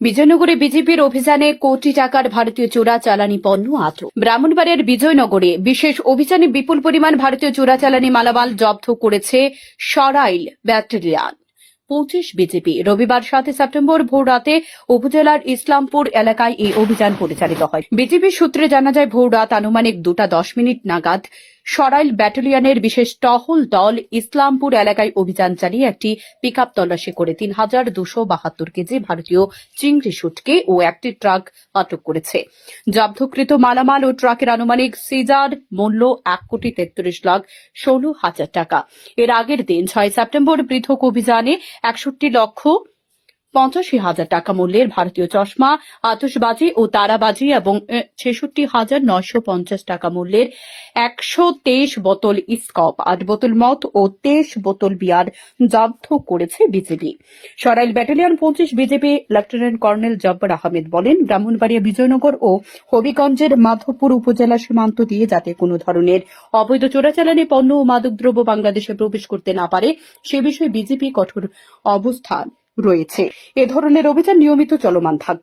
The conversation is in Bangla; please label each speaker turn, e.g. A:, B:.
A: বিজয়নগরে বিজেপির অভিযানে কোটি টাকার ভারতীয় চোরাচালানি পণ্য আটক। ব্রাহ্মণবাড়িয়ার বিজয়নগরে বিশেষ অভিযানে বিপুল পরিমাণ ভারতীয় চোরাচালানি মালামাল জব্দ করেছে সরাইল ব্যাটালিয়ান। পঁচিশ বিজেপি। রবিবার সাতই সেপ্টেম্বর ভোর রাতে উপজেলার ইসলামপুর এলাকায় এই অভিযান পরিচালিত হয়। বিজেপি সূত্রে জানা যায় ভোর রাত আনুমানিক দুটা দশ মিনিট নাগাদ সরাইল ব্যাটালিয়নের বিশেষ টহল দল ইসলামপুর এলাকায় অভিযান চালিয়ে একটি পিকআপ তল্লাশি করে তিন হাজার দুশো বাহাত্তর কেজি ভারতীয় চিংড়ি শুটকে ও একটি ট্রাক আটক করেছে। জব্দকৃত মালামাল ও ট্রাকের আনুমানিক সিজার মূল্য এক কোটি তেত্রিশ লাখ ষোলো হাজার টাকা। এর আগের দিন ছয় সেপ্টেম্বর পৃথক অভিযানে একষট্টি লক্ষ পঁচাশি হাজার টাকা মূল্যের ভারতীয় চশমা আতসবাজি ও তারাবাজি এবং ছেষট্টি হাজার নয়শো পঞ্চাশ টাকা মূল্যের একশো তেইশ বোতল ইস্কপ আট বোতল মদ ও তেইশ বোতল বিয়ার জব্দ করেছে বিজেপি। সরাইল ব্যাটালিয়ন পঁচিশ BGB lieutenant colonel Jabbar Ahmed বলেন, ব্রাহ্মণবাড়িয়া, বিজয়নগর ও হবিগঞ্জের মাধবপুর উপজেলা সীমান্ত দিয়ে যাতে কোনো ধরনের অবৈধ চোরাচালানি পণ্য ও মাদকদ্রব্য বাংলাদেশে প্রবেশ করতে না পারে, সে বিষয়ে বিজেপি কঠোর অবস্থান রয়েছে। এ ধরনের অভিযান নিয়মিত চলমান থাকবে।